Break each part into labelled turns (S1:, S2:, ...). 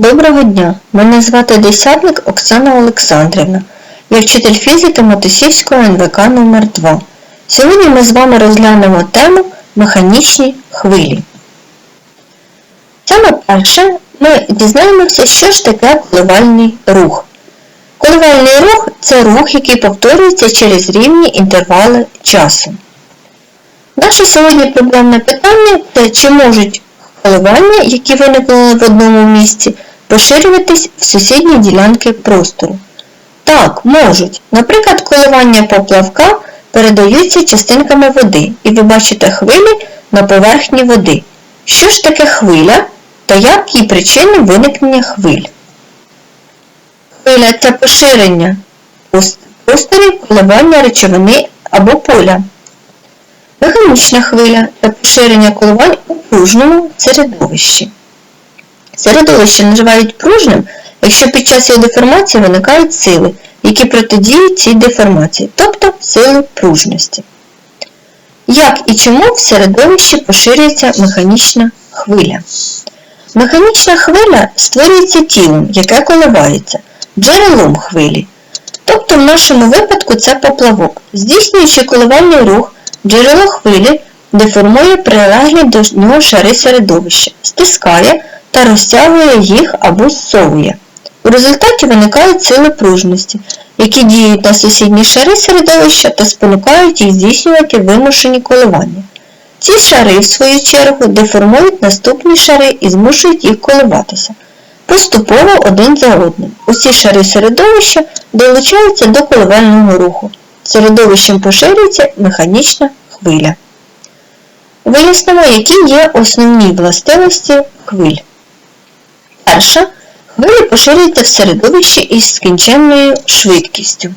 S1: Доброго дня! Мене звати Десятник Оксана Олександрівна. Я вчитель фізики Матусівського НВК номер 2 Сьогодні ми з вами розглянемо тему механічні хвилі. Саме перше ми дізнаємося, що ж таке коливальний рух. Коливальний рух це рух, який повторюється через рівні інтервали часу. Наше сьогодні проблемне питання це чи можуть коливання, які виникли в одному місці, поширюватись в сусідні ділянки простору. Так, можуть. Наприклад, коливання поплавка передаються частинками води, і ви бачите хвилі на поверхні води. Що ж таке хвиля та які причини виникнення хвиль? Хвиля це поширення просторів коливання речовини або поля. Механічна хвиля та поширення коливань у пружному середовищі. Середовище називають пружним, якщо під час його деформації виникають сили, які протидіють цій деформації, тобто сили пружності. Як і чому в середовищі поширюється механічна хвиля? Механічна хвиля створюється тілом, яке коливається, джерелом хвилі. Тобто в нашому випадку це поплавок. Здійснюючи коливальний рух, джерело хвилі деформує прилеглі до нього шари середовища, стискає та розтягує їх або зсовує. У результаті виникають сили пружності, які діють на сусідні шари середовища та спонукають їх здійснювати вимушені коливання. Ці шари, в свою чергу, деформують наступні шари і змушують їх коливатися. Поступово один за одним. Усі шари середовища долучаються до коливального руху. Середовищем поширюється механічна хвиля. Вияснимо, які є основні властивості хвиль. Перша. Хвилі поширюються в середовищі із скінченною швидкістю.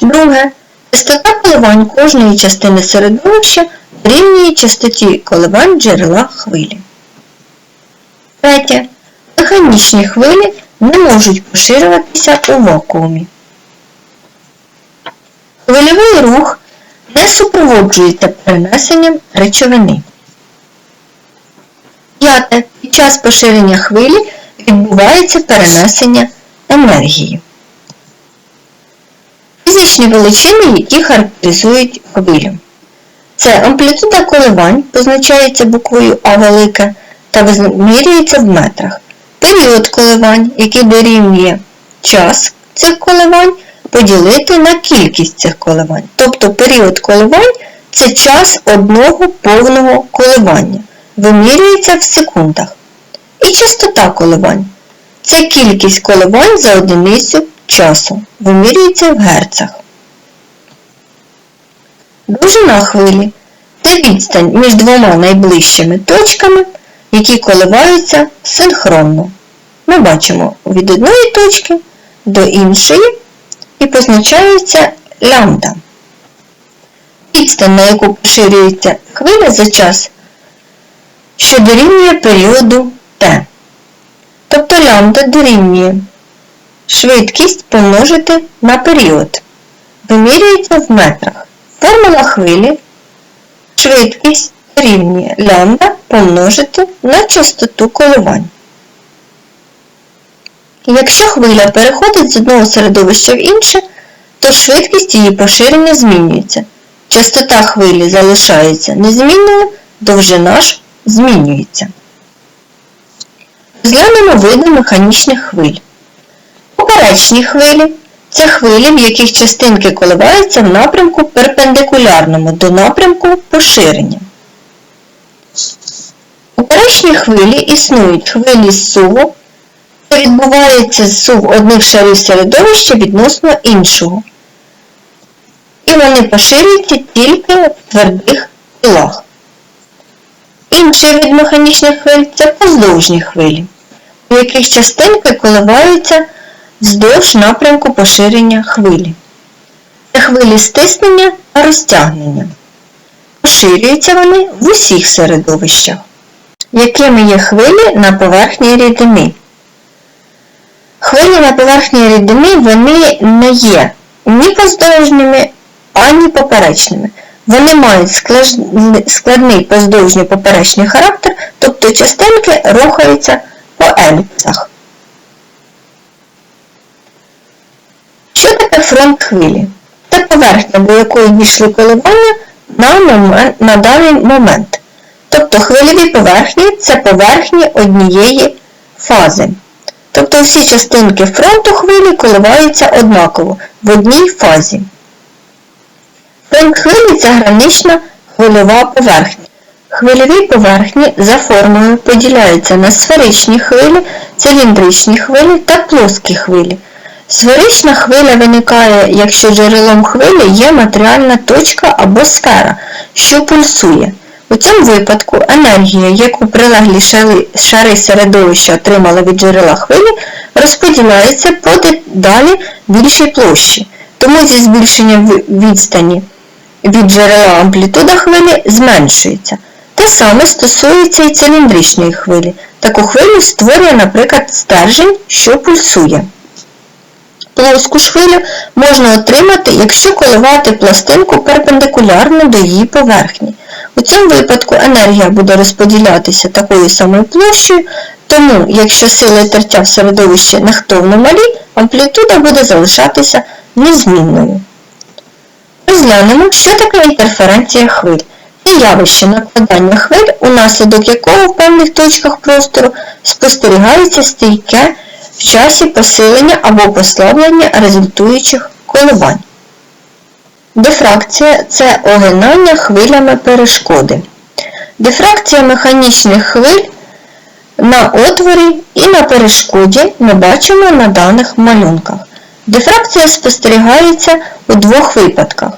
S1: Друге. Частота коливань кожної частини середовища дорівнює частоті коливань джерела хвилі. Третє. Механічні хвилі не можуть поширюватися у вакуумі. Хвильовий рух не супроводжується перенесенням речовини. П'яте. Під час поширення хвилі відбувається перенесення енергії. Фізичні величини, які характеризують хвилю. Це амплітуда коливань, позначається буквою А велике та вимірюється в метрах. Період коливань, який дорівнює час цих коливань, поділити на кількість цих коливань. Тобто період коливань це час одного повного коливання. Вимірюється в секундах. І частота коливань. Це кількість коливань за одиницю часу. Вимірюється в герцах. Довжина хвилі це відстань між двома найближчими точками, які коливаються синхронно. Ми бачимо від одної точки до іншої і позначається лямбда. Відстань, на яку поширюється хвиля за час, що дорівнює періоду Т. Тобто лямбда дорівнює швидкість помножити на період. Вимірюється в метрах. Формула хвилі швидкість дорівнює лямбда помножити на частоту коливань. Якщо хвиля переходить з одного середовища в інше, то швидкість її поширення змінюється. Частота хвилі залишається незмінною, довжина ж змінюється. Розглянемо види механічних хвиль. Поперечні хвилі це хвилі, в яких частинки коливаються в напрямку перпендикулярному до напрямку поширення. Поперечні хвилі існують хвилі зсуву, це відбувається зсув одних шарів середовища відносно іншого. І вони поширюються тільки в твердих тілах. Інший вид механічних хвиль це поздовжні хвилі, у яких частинки коливаються вздовж напрямку поширення хвилі. Це хвилі стиснення та розтягнення. Поширюються вони в усіх середовищах. Якими є хвилі на поверхні рідини? Хвилі на поверхні рідини вони не є ні поздовжними, ані поперечними. Вони мають складний поздовжньо-поперечний характер, тобто частинки рухаються по еліпсах. Що таке фронт хвилі? Це поверхня, до якої дійшли коливання на, момент, на даний момент. Тобто хвильові поверхні це поверхні однієї фази. Тобто всі частинки фронту хвилі коливаються однаково в одній фазі. Хвилі це гранична хвильова поверхня. Хвильові поверхні за формою поділяються на сферичні хвилі, циліндричні хвилі та плоскі хвилі. Сферична хвиля виникає, якщо джерелом хвилі є матеріальна точка або сфера, що пульсує. У цьому випадку енергія, яку прилеглі шари- середовища отримали від джерела хвилі, розподіляється по далі більшій площі. Тому зі збільшенням відстані від джерела амплітуда хвилі зменшується. Те саме стосується і циліндричної хвилі. Таку хвилю створює, наприклад, стержень, що пульсує. Плоску хвилю можна отримати, якщо коливати пластинку перпендикулярно до її поверхні. У цьому випадку енергія буде розподілятися такою самою площею, тому якщо сили тертя в середовищі нехтовно малі, амплітуда буде залишатися незмінною. Розглянемо, що таке інтерференція хвиль. Це явище накладання хвиль, унаслідок якого в певних точках простору спостерігається стійке в часі посилення або послаблення результуючих коливань. Дифракція це огинання хвилями перешкоди. Дифракція механічних хвиль на отворі і на перешкоді ми бачимо на даних малюнках. Дифракція спостерігається у двох випадках.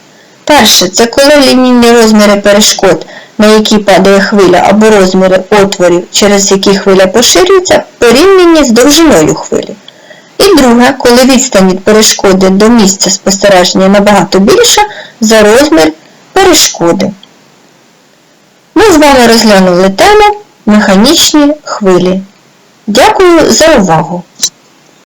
S1: Перше це коли лінійні розміри перешкод, на які падає хвиля, або розміри отворів, через які хвиля поширюється, порівняні з довжиною хвилі. І друге, коли відстань від перешкоди до місця спостереження набагато більша за розмір перешкоди. Ми з вами розглянули тему механічні хвилі. Дякую за увагу!